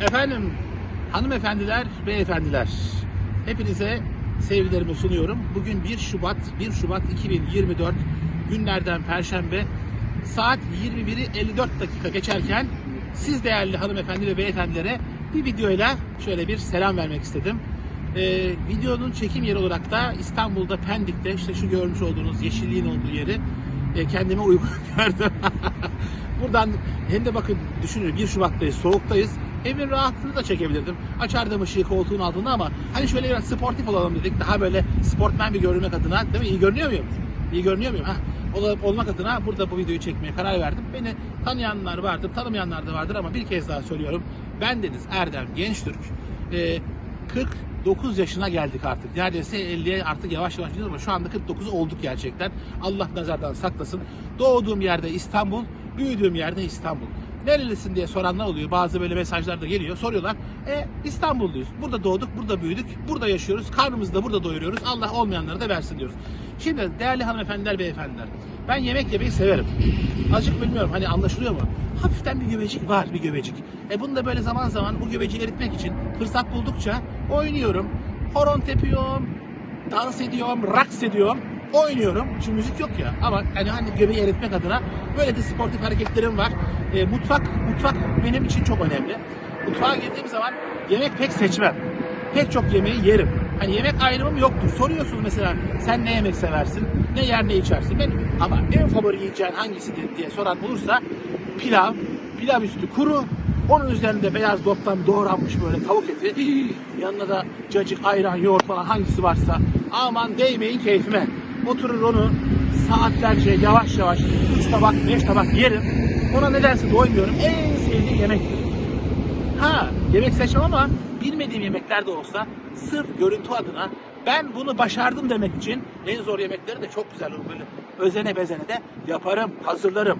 Efendim, hanımefendiler, beyefendiler, hepinize sevgilerimi sunuyorum. Bugün 1 Şubat, 1 Şubat 2024 günlerden Perşembe saat 21'i 54 dakika geçerken siz değerli hanımefendi ve beyefendilere bir videoyla şöyle bir selam vermek istedim. Ee, videonun çekim yeri olarak da İstanbul'da Pendik'te işte şu görmüş olduğunuz yeşilliğin olduğu yeri e, kendime uygun gördüm. Buradan hem de bakın düşünün 1 Şubat'tayız, soğuktayız. Evin rahatlığını da çekebilirdim. Açardım ışığı koltuğun altında ama hani şöyle biraz sportif olalım dedik. Daha böyle sportmen bir görünmek adına değil mi? İyi görünüyor muyum? İyi görünüyor muyum? Ol- olmak adına burada bu videoyu çekmeye karar verdim. Beni tanıyanlar vardır, tanımayanlar da vardır ama bir kez daha söylüyorum. Ben Deniz Erdem Gençtürk. Ee, 49 yaşına geldik artık. Neredeyse 50'ye artık yavaş yavaş gidiyoruz ama şu anda 49 olduk gerçekten. Allah nazardan saklasın. Doğduğum yerde İstanbul, büyüdüğüm yerde İstanbul. Nerelisin diye soranlar oluyor. Bazı böyle mesajlar da geliyor. Soruyorlar. E İstanbulluyuz. Burada doğduk, burada büyüdük, burada yaşıyoruz. Karnımızı da burada doyuruyoruz. Allah olmayanlara da versin diyoruz. Şimdi değerli hanımefendiler, beyefendiler. Ben yemek yemeyi severim. Azıcık bilmiyorum hani anlaşılıyor mu? Hafiften bir göbecik var bir göbecik. E bunu da böyle zaman zaman bu göbeciği eritmek için fırsat buldukça oynuyorum. Horon tepiyorum, dans ediyorum, raks ediyorum, oynuyorum. Şimdi müzik yok ya ama hani hani göbeği eritmek adına böyle de sportif hareketlerim var. E, mutfak mutfak benim için çok önemli. Mutfağa girdiğim zaman yemek pek seçmem. Pek çok yemeği yerim. Hani yemek ayrımım yoktur. Soruyorsunuz mesela sen ne yemek seversin, ne yer ne içersin. Ben ama en favori yiyeceğin hangisidir diye soran olursa pilav, pilav üstü kuru, onun üzerinde beyaz doptan doğranmış böyle tavuk eti. Yanına da cacık, ayran, yoğurt falan hangisi varsa. Aman değmeyin keyfime. Oturur onu saatlerce yavaş yavaş 3 tabak, 5 tabak yerim. Ona nedense doymuyorum. En sevdiğim yemektir. Ha yemek seçmem ama bilmediğim yemekler de olsa sırf görüntü adına ben bunu başardım demek için en zor yemekleri de çok güzel böyle özene bezene de yaparım, hazırlarım.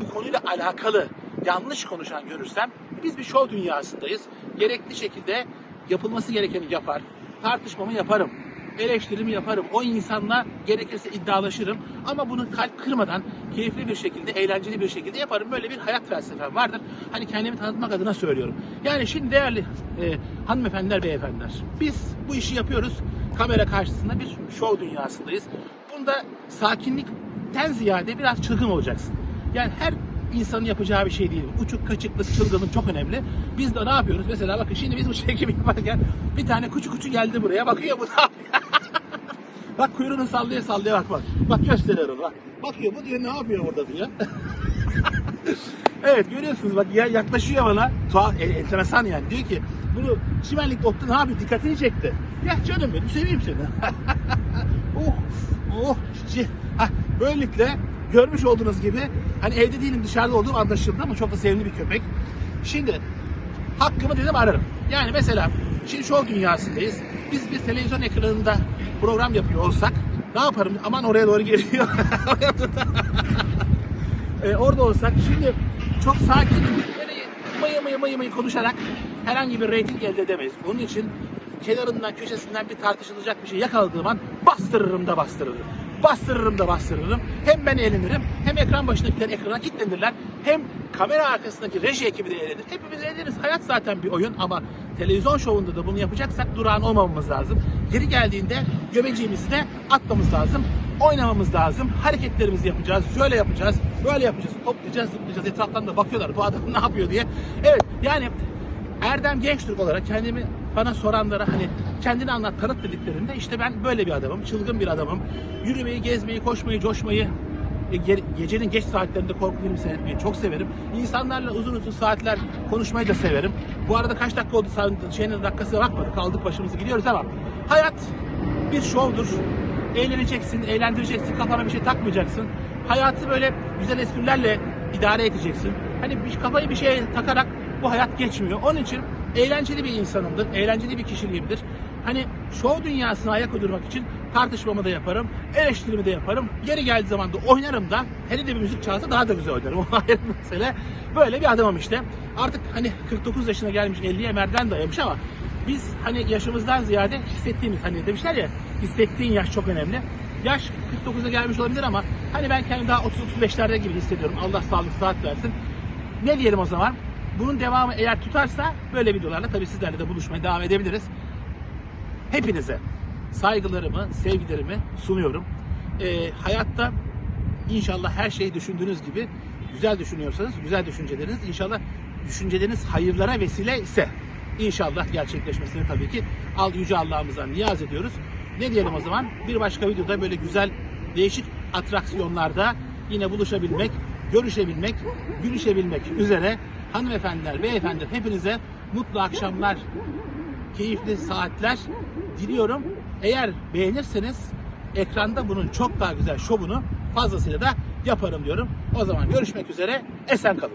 Bu konuyla alakalı yanlış konuşan görürsem biz bir şov dünyasındayız. Gerekli şekilde yapılması gerekeni yapar. Tartışmamı yaparım. Eleştirimi yaparım. O insanla gerekirse iddialaşırım. Ama bunu kalp kırmadan keyifli bir şekilde, eğlenceli bir şekilde yaparım. Böyle bir hayat felsefem vardır. Hani kendimi tanıtmak adına söylüyorum. Yani şimdi değerli e, hanımefendiler, beyefendiler. Biz bu işi yapıyoruz. Kamera karşısında bir şov dünyasındayız. Bunda sakinlikten ziyade biraz çılgın olacaksın. Yani her insanın yapacağı bir şey değil. Uçuk, kaçıklık, çılgınlık çok önemli. Biz de ne yapıyoruz? Mesela bakın şimdi biz bu çekimi yaparken bir tane kuçu kuçu geldi buraya. Bakıyor bu ne yapıyor? Bak kuyruğunu sallaya sallaya bak bak. Bak gösteriyorum bak. Bakıyor bu diyor ne yapıyor burada diyor. evet görüyorsunuz bak ya yaklaşıyor bana. Tuhaf, e, enteresan yani. Diyor ki bunu çimenlikte ottu ne yapıyor? Dikkatini çekti. Ya canım benim seveyim seni. oh oh. Hah, böylelikle görmüş olduğunuz gibi hani evde değilim dışarıda olduğum anlaşıldı ama çok da sevimli bir köpek. Şimdi hakkımı dedim ararım. Yani mesela şimdi şov dünyasındayız. Biz bir televizyon ekranında program yapıyor olsak ne yaparım? Aman oraya doğru geliyor. Ee, orada olsak şimdi çok sakin böyle mıyı mıyı mıyı konuşarak herhangi bir reyting elde edemeyiz. Onun için kenarından köşesinden bir tartışılacak bir şey yakaladığım an bastırırım da bastırırım. Bastırırım da bastırırım. Hem ben eğlenirim hem ekran başındakiler ekrana kilitlenirler. Hem kamera arkasındaki reji ekibi de eğlenir. Hepimiz eğleniriz. Hayat zaten bir oyun ama televizyon şovunda da bunu yapacaksak durağan olmamamız lazım. Geri geldiğinde göbeciğimizi de atmamız lazım oynamamız lazım. Hareketlerimizi yapacağız. Şöyle yapacağız. Böyle yapacağız. Hoplayacağız, zıplayacağız. Etraftan da bakıyorlar bu adam ne yapıyor diye. Evet yani Erdem Gençtürk olarak kendimi bana soranlara hani kendini anlat tanıt dediklerinde işte ben böyle bir adamım. Çılgın bir adamım. Yürümeyi, gezmeyi, koşmayı, coşmayı e, ge- gecenin geç saatlerinde korku filmi seyretmeyi çok severim. İnsanlarla uzun uzun saatler konuşmayı da severim. Bu arada kaç dakika oldu şeyin dakikasına bakmadık. Kaldık başımızı gidiyoruz ama hayat bir şovdur. Eğleneceksin, eğlendireceksin, kafana bir şey takmayacaksın. Hayatı böyle güzel esprilerle idare edeceksin. Hani bir, kafayı bir şeye takarak bu hayat geçmiyor. Onun için eğlenceli bir insanımdır, eğlenceli bir kişiliğimdir. Hani şov dünyasına ayak uydurmak için tartışmamı da yaparım, eleştirimi de yaparım. Geri geldiği zaman da oynarım da. Hele de bir müzik çalsa daha da güzel oynarım. O ayrı mesele. Böyle bir adamım işte. Artık hani 49 yaşına gelmiş 50'ye merdiven dayamış ama biz hani yaşımızdan ziyade hissettiğimiz hani demişler ya hissettiğin yaş çok önemli. Yaş 49'a gelmiş olabilir ama hani ben kendimi daha 30-35'lerde gibi hissediyorum. Allah sağlık sıhhat versin. Ne diyelim o zaman? Bunun devamı eğer tutarsa böyle videolarla tabii sizlerle de buluşmaya devam edebiliriz. Hepinize saygılarımı, sevgilerimi sunuyorum. Ee, hayatta inşallah her şeyi düşündüğünüz gibi güzel düşünüyorsanız, güzel düşünceleriniz inşallah düşünceleriniz hayırlara vesile ise inşallah gerçekleşmesini tabii ki al yüce Allah'ımızdan niyaz ediyoruz. Ne diyelim o zaman? Bir başka videoda böyle güzel değişik atraksiyonlarda yine buluşabilmek, görüşebilmek, gülüşebilmek üzere hanımefendiler, beyefendiler hepinize mutlu akşamlar, keyifli saatler diliyorum. Eğer beğenirseniz ekranda bunun çok daha güzel şovunu fazlasıyla da yaparım diyorum. O zaman görüşmek üzere. Esen kalın.